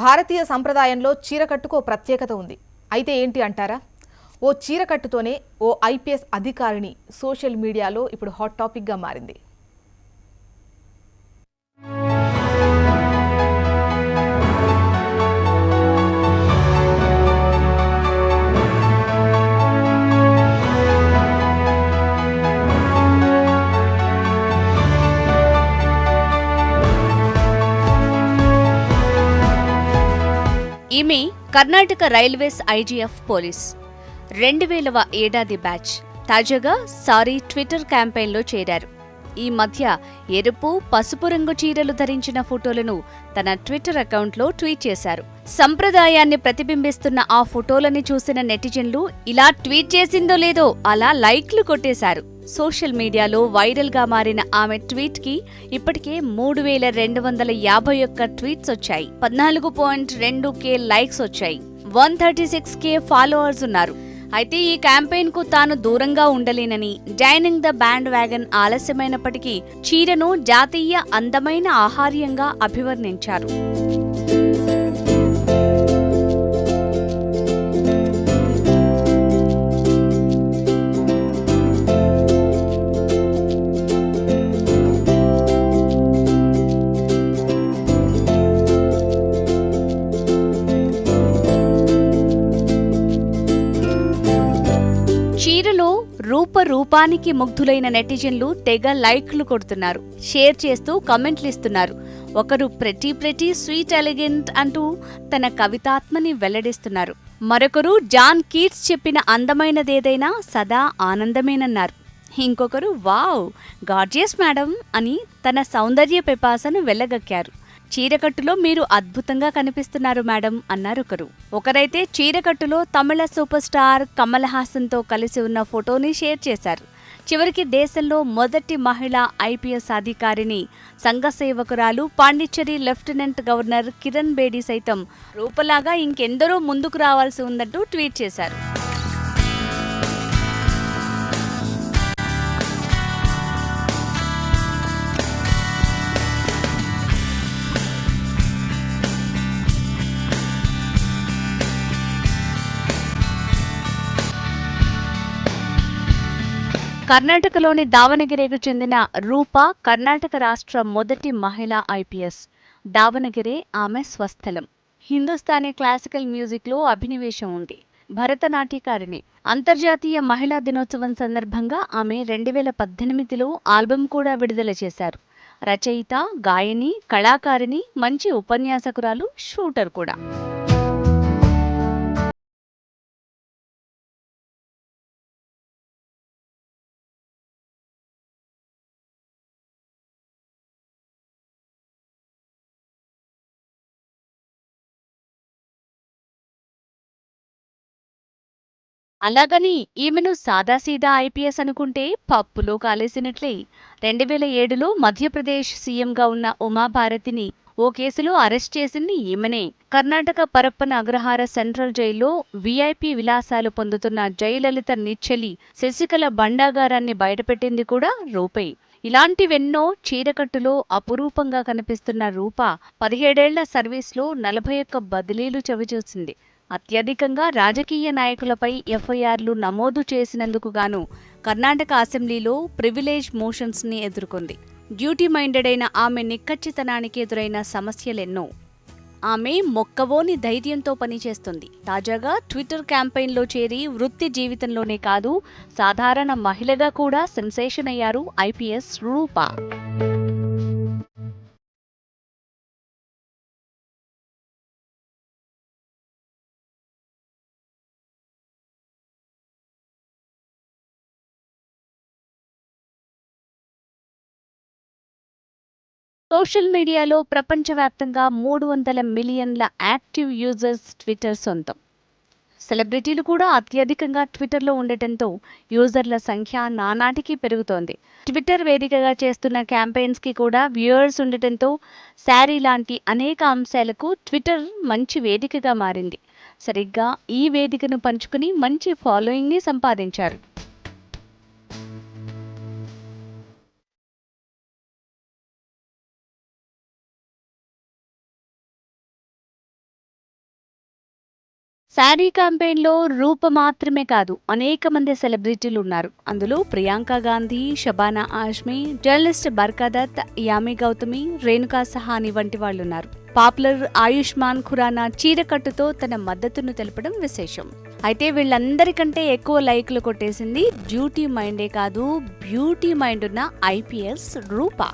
భారతీయ సంప్రదాయంలో చీరకట్టుకు ఓ ప్రత్యేకత ఉంది. అయితే ఏంటి అంటారా? ఓ చీరకట్టుతోనే ఓ ఐపీఎస్ అధికారిని సోషల్ మీడియాలో ఇప్పుడు హాట్ టాపిక్గా మారింది. ఈమె కర్ణాటక రైల్వేస్ ఐజీఎఫ్ పోలీస్. రెండు వేలవ ఏడాది బ్యాచ్. తాజాగా సారీ ట్విట్టర్ క్యాంపెయిన్లో చేరారు. ఈ మధ్య ఎరుపు పసుపు రంగు చీరలు ధరించిన ఫోటోలను తన ట్విట్టర్ అకౌంట్లో ట్వీట్ చేశారు. సంప్రదాయాన్ని ప్రతిబింబిస్తున్న ఆ ఫోటోలని చూసిన నెటిజన్లు ఇలా ట్వీట్ చేసిందో లేదో అలా లైక్లు కొట్టేశారు. సోషల్ మీడియాలో వైరల్గా మారిన ఆమె ట్వీట్కి ఇప్పటికే మూడు వేల రెండు వందల యాభై ఒక్క ట్వీట్స్ వచ్చాయి. పద్నాలుగు పాయింట్ రెండు కే లైక్స్ వచ్చాయి. One thirty six K followers ఉన్నారు. అయితే ఈ క్యాంపెయిన్కు తాను దూరంగా ఉండలేనని జైనింగ్ ద బ్యాండ్ వ్యాగన్ ఆలస్యమైనప్పటికీ చీరను జాతీయ అందమైన ఆహార్యంగా అభివర్ణించారు. చీరలో రూప రూపానికి ముగ్ధులైన నెటిజన్లు తెగ లైక్లు కొడుతున్నారు. షేర్ చేస్తూ కమెంట్లు ఇస్తున్నారు. ఒకరు ప్రతి ప్రతి స్వీట్ ఎలిగెంట్ అంటూ తన కవితాత్మని వెల్లడిస్తున్నారు. మరొకరు జాన్ కీట్స్ చెప్పిన అందమైనదేదైనా సదా ఆనందమేనన్నారు. ఇంకొకరు వావ్ గార్జియస్ మేడం అని తన సౌందర్య పిపాసను వెళ్ళగక్కారు చీరకట్టులో మీరు అద్భుతంగా కనిపిస్తున్నారు మేడం అన్నారు ఒకరు. ఒకరైతే చీరకట్టులో తమిళ సూపర్ స్టార్ కమల్ హాసన్తో కలిసి ఉన్న ఫోటోని షేర్ చేశారు. చివరికి దేశంలో మొదటి మహిళా ఐపీఎస్ అధికారిని సంఘ సేవకురాలు పాండిచ్చేరి లెఫ్టినెంట్ గవర్నర్ కిరణ్ బేడి సైతం రూపలాగా ఇంకెందరో ముందుకు రావాల్సి ఉందంటూ ట్వీట్ చేశారు. కర్ణాటకలోని దావణగిరికి చెందిన రూప కర్ణాటక రాష్ట్ర మొదటి మహిళా ఐపీఎస్. దావణగిరే ఆమె స్వస్థలం. హిందుస్థానీ క్లాసికల్ మ్యూజిక్లో అభినివేశం ఉంది. భరతనాట్యకారిణి. అంతర్జాతీయ మహిళా దినోత్సవం సందర్భంగా ఆమె రెండు వేల పద్దెనిమిదిలో ఆల్బం కూడా విడుదల చేశారు. రచయిత గాయని కళాకారిణి మంచి ఉపన్యాసకురాలు షూటర్ కూడా. అలాగని ఈమెను సాదాసీదా ఐపీఎస్ అనుకుంటే పప్పులో కాలేసినట్లే. రెండు వేల ఏడులో మధ్యప్రదేశ్ సీఎంగా ఉన్న ఉమాభారతిని ఓ కేసులో అరెస్ట్ చేసింది ఈమెనే. కర్ణాటక పరప్పన అగ్రహార సెంట్రల్ జైల్లో వీఐపీ విలాసాలు పొందుతున్న జయలలిత నిచ్చెలి శశికళ బండాగారాన్ని బయటపెట్టింది కూడా రూపే. ఇలాంటివెన్నో చీరకట్టులో అపురూపంగా కనిపిస్తున్న రూప పదిహేడేళ్ళ సర్వీస్లో నలభై ఒక్క బదిలీలు చవిచూసింది. అత్యధికంగా రాజకీయ నాయకులపై ఎఫ్ఐఆర్లు నమోదు చేసినందుకు గాను కర్ణాటక అసెంబ్లీలో ప్రివిలేజ్ మోషన్స్ని ఎదుర్కొంది. డ్యూటీ మైండెడ్ అయిన ఆమె నిక్కచ్చితనానికి ఎదురైన సమస్యలెన్నో. ఆమె మొక్కవోని ధైర్యంతో పనిచేస్తుంది. తాజాగా ట్విట్టర్ క్యాంపెయిన్లో చేరి వృత్తి జీవితంలోనే కాదు సాధారణ మహిళగా కూడా సెన్సేషన్ అయ్యారు ఐపీఎస్ రూపా. సోషల్ మీడియాలో ప్రపంచవ్యాప్తంగా మూడు వందల మిలియన్ల యాక్టివ్ యూజర్స్ ట్విట్టర్ సొంతం. సెలబ్రిటీలు కూడా అత్యధికంగా ట్విట్టర్లో ఉండటంతో యూజర్ల సంఖ్య నానాటికి పెరుగుతోంది. ట్విట్టర్ వేదికగా చేస్తున్న క్యాంపెయిన్స్కి కూడా వ్యూయర్స్ ఉండటంతో శారీ లాంటి అనేక అంశాలకు ట్విట్టర్ మంచి వేదికగా మారింది. సరిగ్గా ఈ వేదికను పంచుకుని మంచి ఫాలోయింగ్ని సంపాదించారు. శారీ క్యాంపెయిన్లో రూప మాత్రమే కాదు అనేక మంది సెలబ్రిటీలు ఉన్నారు. అందులో ప్రియాంక గాంధీ షబానా ఆష్మి జర్నలిస్ట్ బర్కాదత్ యామి గౌతమి రేణుకా సహాని వంటి వాళ్ళు ఉన్నారు పాపులర్ ఆయుష్మాన్ ఖురానా చీరకట్టుతో తన మద్దతును తెలపడం విశేషం. అయితే వీళ్ళందరికంటే ఎక్కువ లైక్లు కొట్టేసింది డ్యూటీ మైండే కాదు బ్యూటీ మైండ్ ఉన్న ఐపీఎస్ రూపా.